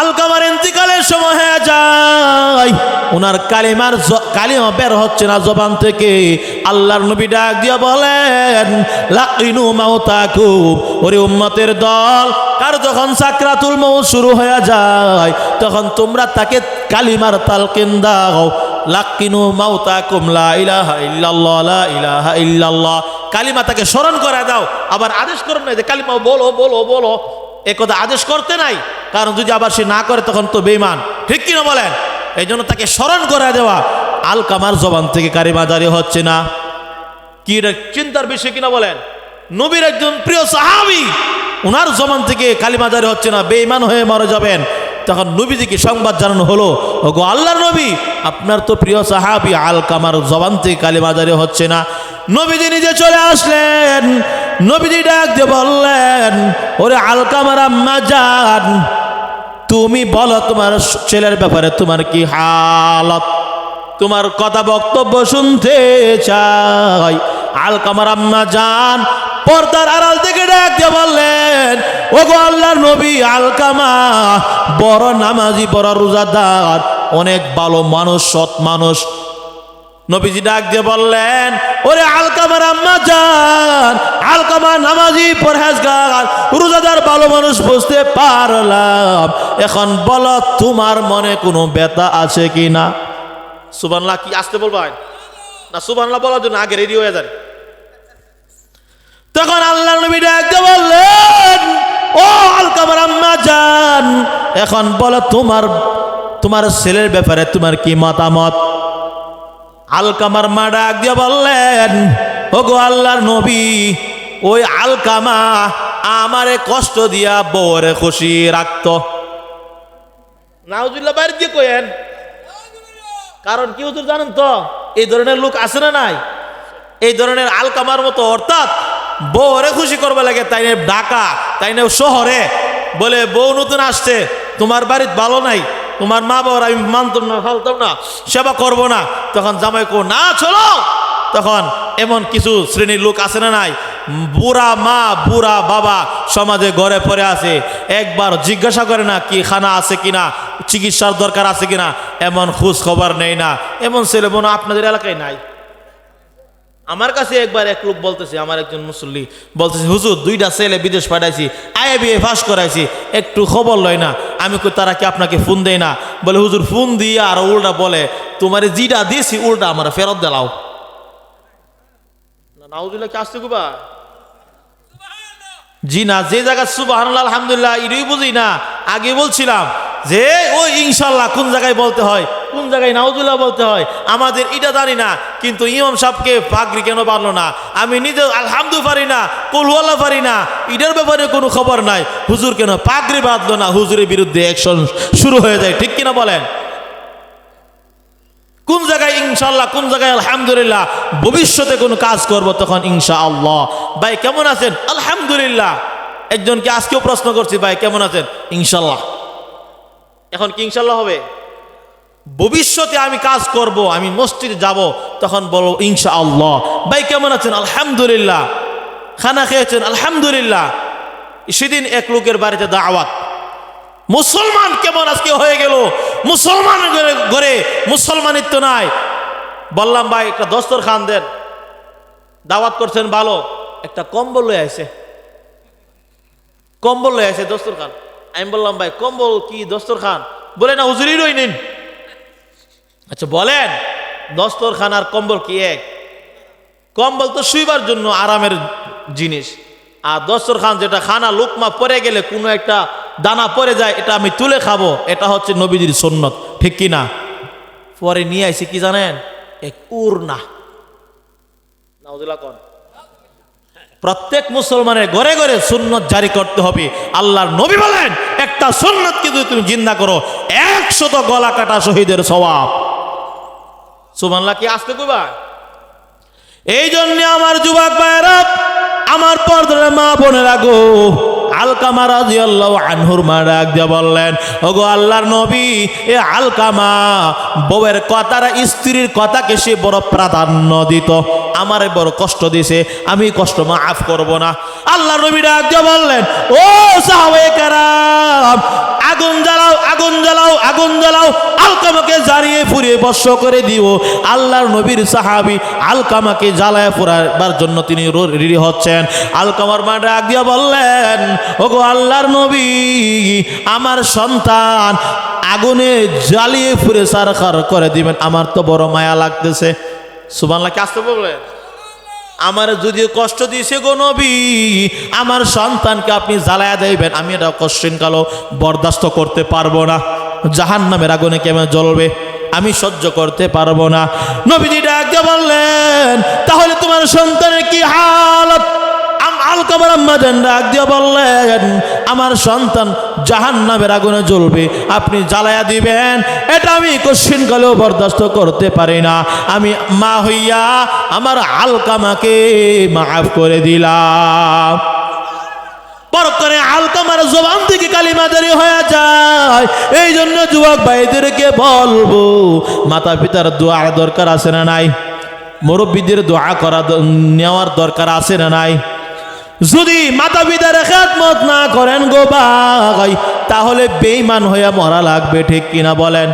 আলকামার ইন্তিকালের সময় হয়ে যায়। ওনার কালিমার কালিমা বের হচ্ছে না জবান থেকে। আল্লাহর নবী ডাক দিয়ে বলেন, লাকিনু মাউতাকুম ওরে উম্মতের দল, কার যখন সাকরাতুল মৌত শুরু হয়ে যায়, তখন তোমরা তাকে কালিমার তালকিন দাও। লাকিনু মাউতাকুম লা ইলাহা ইল্লাল্লাহ, লা ইলাহা ইল্লাল্লাহ। কালিমা তাকে স্মরণ করে দাও। আবার আদেশ করুন না যে, কালিমা বলো বলো বলো। এ কথা আদেশ করতে নাই। কারণ যদি আবার সে না করে, তখন তো বেইমান ঠিক কিনা বলেন? এই জন্য তাকে স্মরণ করে দেওয়া। আল কামার জবান থেকে কারিমা জারি হচ্ছে না। কি চিন্তার বিষয় কিনা বলেন? নবীর একজন প্রিয় সাহাবি ওনার জবান থেকে কালিমা জারি হচ্ছে না। বেইমান হয়ে মারা যাবেন। তখন নবীজিকে সংবাদ জানানো হলো ও গো আল্লাহর নবী, আপনার তো প্রিয় সাহাবি আল কামার জবান থেকে কালিমা জারি হচ্ছে না। নবীজি নিজে চলে আসলেন। নবীজি ডাক দিয়ে বললেন ওরে আল কামার আম্মা যান তুমি বলো তোমার ছেলের ব্যাপারে তোমার কি হালত? তোমার কথা বক্তব্য শুনতে চাই। আল কামার আম্মা যান পর্দার আড়াল থেকে ডাক দিয়ে বললেন ও গো আল্লাহর নবী আলকামা, বড় নামাজি, বড় রোজাদার, অনেক ভালো মানুষ, সৎ মানুষ। নবীজি ডাক দিয়ে বললেন, ওরে আলকামার আম্মা যান নামাজি পরহেজগার, রোজাদার ভালো মানুষ বুঝতে পারলাম। এখন বলো, তোমার মনে কোনো ব্যথা আছে কি না সুবানলা কি আসতে বলবেন না সুবানলা বলার জন্য আগে রেডি হয়ে যান। তখন আল্লাহ নবী ডাক দিয়ে বললেন, ও আলকামার আম্মা যান এখন বলো, তোমার তোমার ছেলের ব্যাপারে তোমার কি মতামত? আলকামার মা ডাক দিয়ে বললেন ও গো আল্লাহর নবী ওই আলকামা আমারে কষ্ট দিয়া বউরে খুশি রাখতো। নাউজুল্লাহ বাইরে দিয়ে কয়েন কারণ কি হুজুর জানেন তো, এই ধরনের লোক আছে না নাই? এই ধরনের আলকামার মতো, অর্থাৎ বউরে খুশি করবে লাগে, তাই নিয়ে ঢাকা, তাই নিয়ে শহরে। বলে, বউ নতুন আসছে, তোমার বাড়ির ভালো নাই, তোমার মা বাবার আমি মানতাম না ফালতাম না, সেবা করব না। তখন জামাই কো না, চলো। তখন এমন কিছু শ্রেণির লোক আছে না নাই বুড়া মা, বুড়া বাবা সমাজে ঘরে পড়ে আছে। একবার জিজ্ঞাসা করে না কি খানা আছে কিনা, চিকিৎসার দরকার আছে কিনা, এমন খোঁজ খবর নেই না। এমন ছেলে বোন আপনাদের এলাকায় নাই। আমার কাছে একবার এক লোক বলতেছে, আমার একজন মুসল্লি বলতেছে, হুজুর, দুইটা ছেলে বিদেশ পাঠাইছি আয়ে বিয়ে ফাঁস করাইছি, একটু খবর লয় না। আমি কই, তারা কি আপনাকে ফোন দেয় না? বলে, হুজুর, ফোন দিয়ে আর উল্টা বলে, তোমার জিটা দিয়েছি উল্টা আমার ফেরত দিলাও। নাউজুল্লাহ কি আসতে গুবা জি না, যে জায়গা সুবাহ আলহামদুলিল্লাহ এটাই বুঝি না, আগে বলছিলাম যে ওই ইনশাল্লাহ কোন জায়গায় বলতে হয়, কোন জায়গায় নাউজুল্লাহ বলতে হয়, আমাদের এটা জানি না, কিন্তু ইমাম সাহেবকে পাগড়ি কেন পারল না? আমি নিজে আলহামদু পারি না, কলহুয়াল্লাহ পারি না, এটার ব্যাপারে কোনো খবর নাই। হুজুর কেন পাগড়ি বাঁধলো না? হুজুরের বিরুদ্ধে অ্যাকশন শুরু হয়ে যায়, ঠিক কিনা বলেন? কোন জায়গায় ইনশাল্লাহ কোন জায়গায় আলহামদুলিল্লাহ ভবিষ্যতে কোনো কাজ করব, তখন ইনশা আল্লাহ ভাই, কেমন আছেন? আলহামদুলিল্লাহ। একজনকে আজকেও প্রশ্ন করছি, ভাই, কেমন আছেন? ইনশাল্লাহ এখন কি ইনশাল্লাহ হবে? ভবিষ্যতে আমি কাজ করব, আমি মসজিদে যাব, তখন বলো ইনশা আল্লাহ ভাই, কেমন আছেন? আলহামদুলিল্লাহ। খানা খেয়েছেন? আলহামদুলিল্লাহ। সেদিন এক লোকের বাড়িতে দাওয়াত। মুসলমান কেমন আজকে হয়ে গেল? মুসলমান ঘরে- মুসলমানিত্ব নাই। বললাম, ভাই, একটা দস্তর খান দেন। দাওয়াত করছেন, ভালো। একটা কম্বল লয়ে আছে কম্বল লয়ে আছে দস্তর খান আমি বললাম, ভাই, কম্বল কি দস্তর খান বলে, না হুজুরি রই নিন। আচ্ছা বলেন দস্তর খান আর কম্বল কি এক? কম্বল তো শুইবার জন্য আরামের জিনিস। আর দস্তর খান যেটা খানা, লুকমা পরে গেলে কোনো একটা দানা পরে যায় এটা আমি তুলে খাব এটা হচ্ছে নবীজির সন্ন্যত ঠিক কি না পরে নিয়ে আইছি কি জানেন? এক উড়না। প্রত্যেক মুসলমানের ঘরে ঘরে সুন্নত জারি করতে হবে। আল্লাহর নবী বলেন একটা সুন্নত কিন্তু তুমি জিন্দা করো একশত গলা কাটা শহীদের স্বভাব। সুমানলা কি আসতে কইবা এই জন্য আমার যুবক ভাইরা আমার পর্দার মা বোনেরা গো আলকামা রাজিয়াল্লাহু আনহুর মা ডাক দিয়ে বললেন, ওগো আল্লাহর নবী, এ আলকামা, বউয়ের কথার স্ত্রীর কথাকে সে বড় প্রাধান্য দিত। আমারে বড় কষ্ট দিছে, আমি কষ্ট মাফ করব না। আল্লাহ নবী ডাক দিয়ে বললেন, ও সাহাবায়ে কেরাম আগুন জ্বালাও আগুন জ্বালাও আগুন জ্বালাও, আলকামাকে জ্বালিয়ে ফুরিয়ে বর্ষ করে দিও। আল্লাহর নবীর সাহাবি আলকামাকে জ্বালায় পোড়াবার জন্য তিনি রেডি হচ্ছেন। আলকামার মা ডাক দিয়া বললেন, ওগো আল্লাহর নবী, আমার সন্তান আগুনে জ্বালিয়ে ফুরে সারখার করে দিবেন। আমার তো বড় মায়া লাগতেছে। সুবানলাকে আসতে বললেন? আমার যদি কষ্ট দিয়েছে গো নবী, আমার সন্তানকে আপনি জ্বালায়া দেবেন, আমি এটা কালো বরদাস্ত করতে পারব না। জাহান নামের আগুনে কেমন জ্বলবে, আমি সহ্য করতে পারব না। নবীজি ডাকতে বললেন, তাহলে তোমার আম আলকাবার আম্মা জান ডাক দিয়ে বললেন, আমার সন্তান জাহান নামের আগুনে জ্বলবে, আপনি জ্বালায়া দিবেন। এটা আমি কশ্চিন কালেও বরদাস্ত করতে পারি না। আমি মা হইয়া আমার আলকামাকে মাফ করে দিলাম। পরক্ষণে আলকামার জবান থেকে হয়ে যায়। এই জন্য যুবক বলব, মাতা পিতার দরকার আছে না নাই? মুরব্বীদের দোয়া করা নেওয়ার দরকার আছে না নাই? যদি মাতা পিতার খেদমত না করেন গো ভাই তাহলে বেইমান হইয়া মরা লাগবে, ঠিক কিনা বলেন?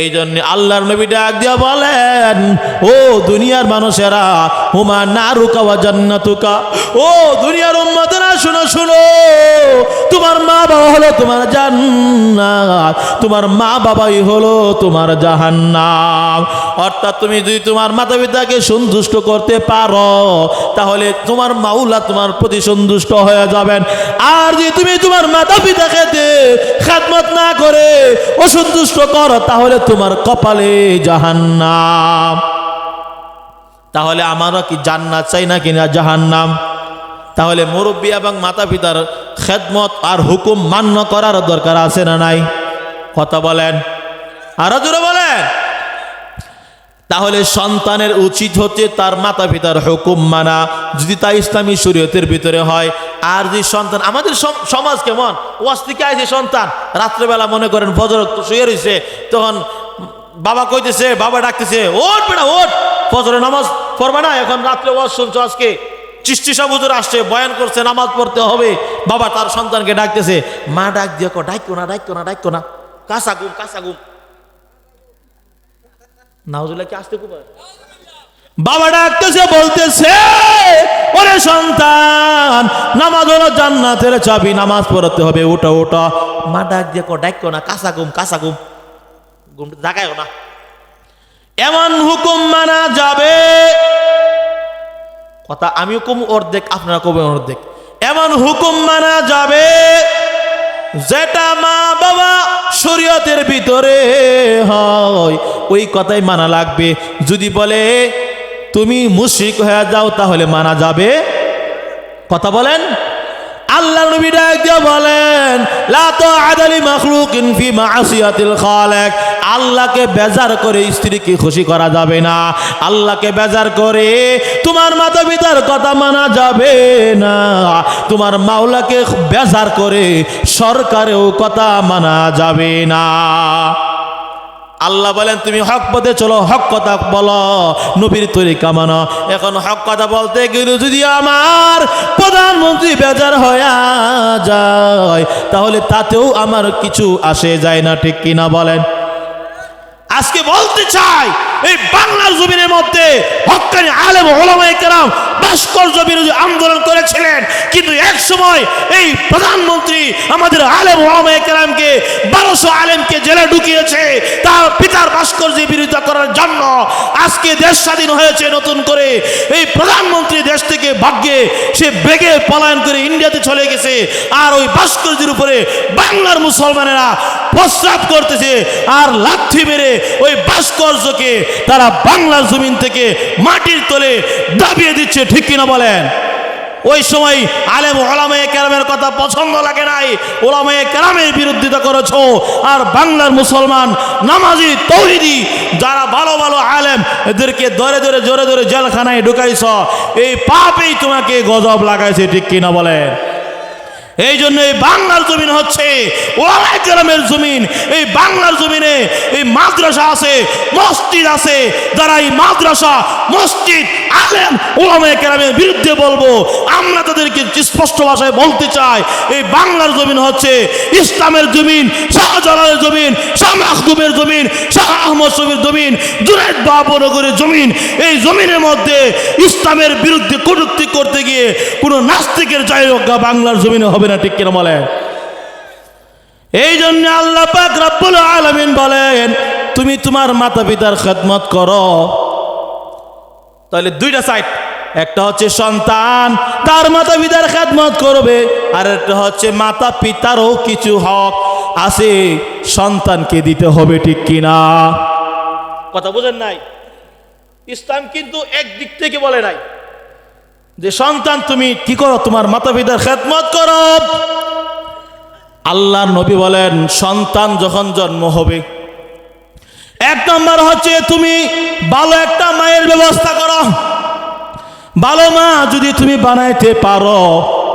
এই জন্য আল্লাহর নবী ডাক দিয়া বলেন, ও দুনিয়ার মানুষেরা, হুমা না রুকাওয়া জান্নাতুকা? ও দুনিয়ার উম্মতেরা, শুনো শুনো, তোমার মা বাবা হলো তোমার জান্নাত, তোমার মা বাবাই হলো তোমার জাহান্নাম। অর্থাৎ তুমি যদি তোমার মাতা পিতাকে সন্তুষ্ট করতে পারো, তাহলে তোমার মাওলা তোমার প্রতি সন্তুষ্ট হয়ে যাবেন। আর যদি তুমি তোমার মাতা পিতাকে খাদমত না করে অসন্তুষ্ট করো, তাহলে তোমার কপালে জাহান্নাম। তাহলে আমারও কি জান্নাত চাই না কিনা জাহান্নাম? তাহলে মুরব্বী এবং মাতা পিতার খেদমত আর হুকুম মান্য করার দরকার আছে না নাই? কথা বলেন। আরও জোরে বলেন। তাহলে সন্তানের উচিত হচ্ছে তার মাতা পিতার হুকুম মানা। যদি তা ইসলামী শরীয়তের ভিতরে হয় আর যে সন্তান, আমাদের সমাজ কেমন? ওয়াজ আইছে সন্তান, রাত্রেবেলা মনে করেন ফজর শুয়ে রয়েছে তখন বাবা কইতেছে, বাবা ডাকতেছে ওট বেটা ওট ফজরে নামাজ পড়বে না, এখন রাত্রে ওয়াজ শুনছো আজকে? চিষ্টি সাবুজুর আসছে, বয়ান করছে, নামাজ পড়তে হবে। বাবা তার সন্তানকে ডাকতেছে, মা ডাক দিয়ে কো ডাইকো না ডাইকো না ডাইকো না। কাঁচা ঘুম কাঁচা ঘুম। নাউজুল্লাহ কি আসতে কুমার বাবা ডাকতেছে, বলতেছে, ওরে সন্তান, নামাজ হলো জান্নাতের চাবি, নামাজ পড়তে হবে ওটা ওটা মা ডাক দিয়ে ডাক না, কাঁচা গুম কাঁচা গুম ঘুম জাগায় না। এমন হুকুম মানা যাবে। কথা আমিও কম অর্ধেক, আপনারা কবে অর্ধেক। এমন হুকুম মানা যাবে, যেটা মা বাবা শরীয়তের ভিতরে হয়। ওই কথাই মানা লাগবে। যদি বলে তুমি মুশরিক হয়ে যাও, তাহলে মানা যাবে। কথা বলেন? আল্লাহ নবী ডাক দিয়ে বলেন, লা মাসিয়াতিল খালিক। আল্লাহকে বেজার করে স্ত্রীকে খুশি করা যাবে না। আল্লাহকে বেজার করে তোমার মাতা পিতার কথা মানা যাবে না। তোমার মাওলাকে বেজার করে সরকারেও কথা মানা যাবে না। আল্লাহ বলেন, তুমি হক পথে চলো, হক কথা বলো, নবীর তৈরি কামানো এখন হক কথা বলতে গেলে যদি আমার প্রধানমন্ত্রী বেজার হয়ে যায়, তাহলে তাতেও আমার কিছু আসে যায় না, ঠিক কিনা বলেন? আজকে বলতে চাই, এই বাংলার জমিনের মধ্যে হকানি আলেম, ওলামায়ে কেরাম, ভাস্কর্য বিরোধী আন্দোলন করেছিলেন। কিন্তু এক সময় এই প্রধানমন্ত্রী আমাদের আলেম ওলামায়ে কেরামকে বারোশো আলেমকে জেলে ঢুকিয়েছে, তার পিতার ভাস্কর্য বিরোধিতা করার জন্য আজকে দেশ স্বাধীন হয়েছে নতুন করে। এই প্রধানমন্ত্রী দেশ থেকে ভাগ্যে সে বেগে পলায়ন করে ইন্ডিয়াতে চলে গেছে, আর ওই ভাস্কর্যের উপরে বাংলার মুসলমানেরা প্রস্রাব করতেছে, আর লাথি মেরে ওই ভাস্কর্যকে তারা বাংলার জমিন থেকে মাটির তলে দাবিয়ে দিচ্ছে, ঠিক কিনা বলেন? ওই সময় আলেম ওলামায়ে কেরামের কথা পছন্দ লাগে নাই। ওলামায়ে কেরামের বিরোধিতা করেছ। আর বাংলার মুসলমান, নামাজি, তৌহিদি, যারা ভালো ভালো আলেম, এদেরকে ধরে ধরে জোরে ধরে জেলখানায় ঢুকাইছ। এই পাপেই তোমাকে গজব লাগাইছে, ঠিক কিনা বলেন? এই জন্য এই বাংলার জমিন হচ্ছে ওলামায়ে কেরামের জমিন। এই বাংলার জমিনে এই মাদ্রাসা আছে, মসজিদ আছে। যারা এই মাদ্রাসা, মসজিদ আলেম ওলামায়ে কেরামের বিরুদ্ধে বলব, আমরা তাদেরকে স্পষ্ট ভাষায় বলতে চাই, এই বাংলার জমিন হচ্ছে ইসলামের জমিন, শাহজালালের জমিন, শাহ মাহদুমের জমিন, শাহ আহমদ শফির জমিন, জুনাইদ বাবনগরের জমিন। এই জমিনের মধ্যে ইসলামের বিরুদ্ধে কটূক্তি করতে গিয়ে কোনো নাস্তিকের জয়জ্ঞা বাংলার জমিনে হবে না, ঠিক কিনা বলেন? এই জন্য আল্লাহ পাক রব্বুল আলামিন বলেন, তুমি তোমার মাতা পিতার খেদমত করো। তাহলে দুইটা সাইড। একটা হচ্ছে সন্তান, তার মাতা পিতার খেদমত করবে, আর একটা হচ্ছে মাতা পিতারও কিছু হক আছে, সন্তানকে দিতে হবে ঠিক কিনা? কথা বোঝেন নাই? ইসলাম কিন্তু একদিক থেকে বলে নাই যে, সন্তান তুমি কি করো? তোমার মাতা পিতার খেদমত করো। আল্লাহর নবী বলেন, সন্তান যখন জন্ম হবে এক নম্বর হচ্ছে তুমি ভালো একটা মায়ের ব্যবস্থা করো। ভালো মা যদি তুমি বানাইতে পারো,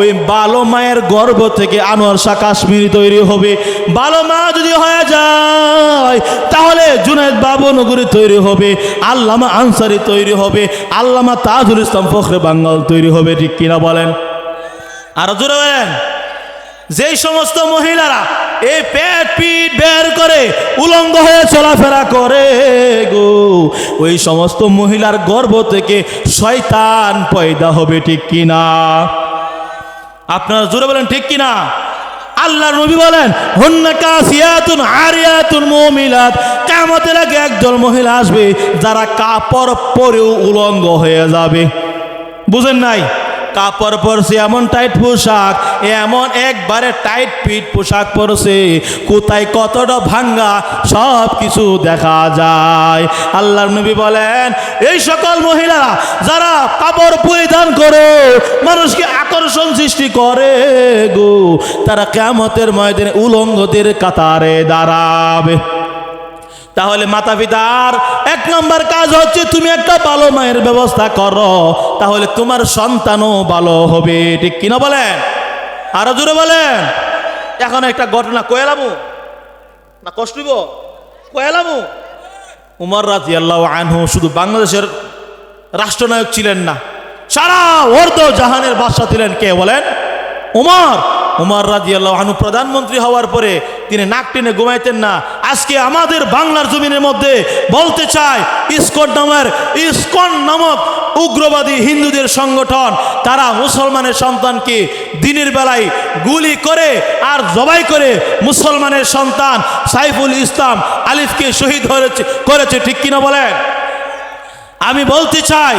ওই ভালো মায়ের গর্ভ থেকে আনোয়ার শাহ কাশ্মীরি তৈরি হবে। ভালো মা যদি হয়ে যায়, তাহলে জুনায়দ বাবু নগরী তৈরি হবে, আল্লামা আনসারি তৈরি হবে, আল্লামা তাজুল ইসলাম ফখরে বাঙ্গাল তৈরি হবে, ঠিক কিনা বলেন? আরও জোরে বলেন। যেই সমস্ত মহিলারা এই পেট পিট বের করে উলঙ্গ হয়ে চলাফেরা করে গো, ওই সমস্ত মহিলার গর্ভ থেকে শয়তান পয়দা হবে ঠিক কিনা? আপনারা জোরে বলেন ঠিক কিনা? আল্লাহ নবী বলেন, হন্না কাসিয়াতুন আরিয়াতুন মুমিলাত কিয়ামতের আগে একদল মহিলা আসবে, যারা কাপড় পরেও উলঙ্গ হয়ে যাবে। বুঝেন নাই? কাপড় পরছে, এমন টাইট পোশাক, এমন একবারে টাইট ফিট পোশাক পরছে, কোথায় কতটা ভাঙ্গা সব কিছু দেখা যায়। আল্লাহর নবী বলেন, এই সকল মহিলারা যারা কাপড় পরিধান করে, মানুষকে আকর্ষণ সৃষ্টি করে গো। তারা কেমতের ময়দানে উলঙ্গদের কাতারে দাঁড়াবে। তাহলে মাতা পিতার এক নম্বর কাজ হচ্ছে তুমি একটা ভালো মায়ের ব্যবস্থা করো, তাহলে তোমার সন্তানও ভালো হবে। ঠিক কিনা বলেন? আরও জোরে বলেন। এখন একটা ঘটনা কয়েলামু না, কষ্ট দিব কয়েলামু উমর রাজি আল্লাহ আনহু শুধু বাংলাদেশের রাষ্ট্রনায়ক ছিলেন না, সারা অর্ধ জাহানের বাদশাহ ছিলেন কে বলেন? উমর। উমর রাজি আল্লাহ আনু প্রধানমন্ত্রী হওয়ার পরে তিনি নাক টেনে ঘুমাইতেন না। আজকে আমাদের বাংলার জমিনের মধ্যে বলতে চায় ইসকন নামের ইস্কন নামক উগ্রবাদী হিন্দুদের সংগঠন, তারা মুসলমানের সন্তানকে দিনের বেলায় গুলি করে আর জবাই করে মুসলমানের সন্তান সাইফুল ইসলাম আলিফকে শহীদ হয়েছে করেছে, ঠিক কিনা বলেন? আমি বলতে চাই,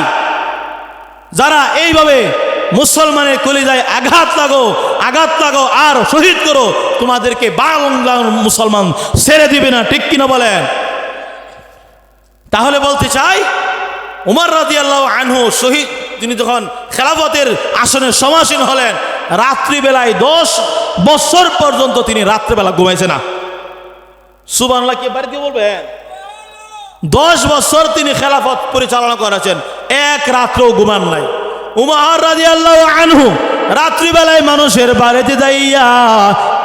যারা এইভাবে মুসলমানের কলিজায় আঘাত লাগো আঘাত লাগো, আর শহীদ করো। তোমাদেরকে বাংলা মুসলমান ছেড়ে দিবে না, ঠিক কিনা বলেন? তাহলে বলতে চাই, উমর রাজি আল্লাহ আনহু শহীদ, তিনি যখন খেলাফতের আসনের সমাসীন হলেন, রাত্রিবেলায় দশ বছর পর্যন্ত তিনি রাত্রিবেলা ঘুমাইছে না। সুবানলা কি বাড়িতে বলবেন? দশ বছর তিনি খেলাফত পরিচালনা করেছেন, এক রাত্রেও ঘুমান নাই। উমার রাজি আল্লাহ আনহু, রাত্রিবেলায় মানুষের বাড়িতে যাইয়া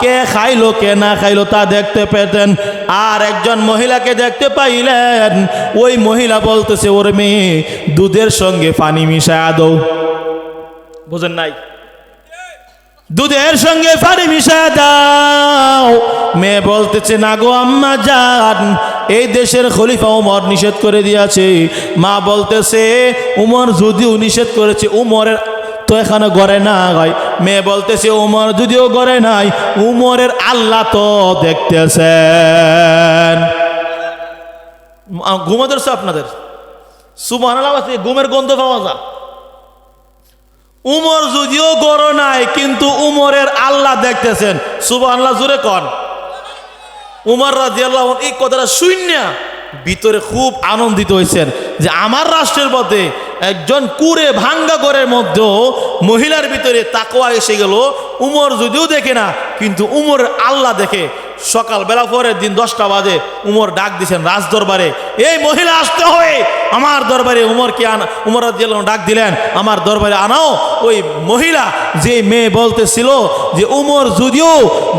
কে খাইলো, কে না খাইলো তা দেখতে পেতেন। আর একজন মহিলাকে দেখতে পাইলেন, ওই মহিলা বলতেছে, ওর মেয়ে দুধের সঙ্গে পানি মিশায় দৌ বুঝেন নাই? দুধের সঙ্গে পানি মিশায় দাও। মেয়ে বলতেছে, না গো আম্মা যান এই দেশের খলিফা উমর নিষেধ করে দিয়েছে। মা বলতেছে, উমর যদিও নিষেধ করেছে, উমরের তো এখানে গড়ে না হয় মেয়ে বলতেছে, উমর যদিও গড়ে নাই, উমরের আল্লাহ তো দেখতেছেন। ঘুমে ধরছে আপনাদের? সুমান ঘুমের গন্ধ পাওয়া যায়। উমর যদিও গড় নাই, কিন্তু উমরের আল্লাহ দেখতেছেন। সুবাহ আল্লাহ জুড়ে কন। উমর রাজি আল্লাহ এই কথাটা শূন্য ভিতরে খুব আনন্দিত হয়েছেন যে আমার রাষ্ট্রের মধ্যে একজন কুরে ভাঙ্গা ঘরের মধ্যেও মহিলার ভিতরে তাকোয়া এসে গেল। উমর যদিও দেখে না, কিন্তু উমর আল্লাহ দেখে। সকালবেলা পরের দিন দশটা বাজে, উমর ডাক দিছেন রাজ দরবারে এই মহিলা আসতে হয় আমার দরবারে উমরকে আনা, উমর ডাক দিলেন, আমার দরবারে আনাও। ওই মহিলা যে মেয়ে বলতেছিল যে, উমর যদিও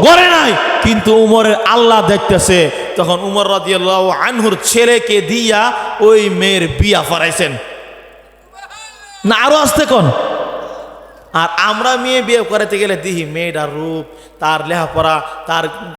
গড়ে নাই, কিন্তু উমরের আল্লাহ দেখতেছে। তখন উমর রাদিয়াল্লাহু আনহুর ছেলেকে দিয়া ওই মেয়ের বিয়া ফরাইছেন। না, আরও আসতে কোন? আর আমরা মেয়ে বিয়ে করাতে গেলে দিহি, মেয়েটার রূপ, তার লেখাপড়া, তার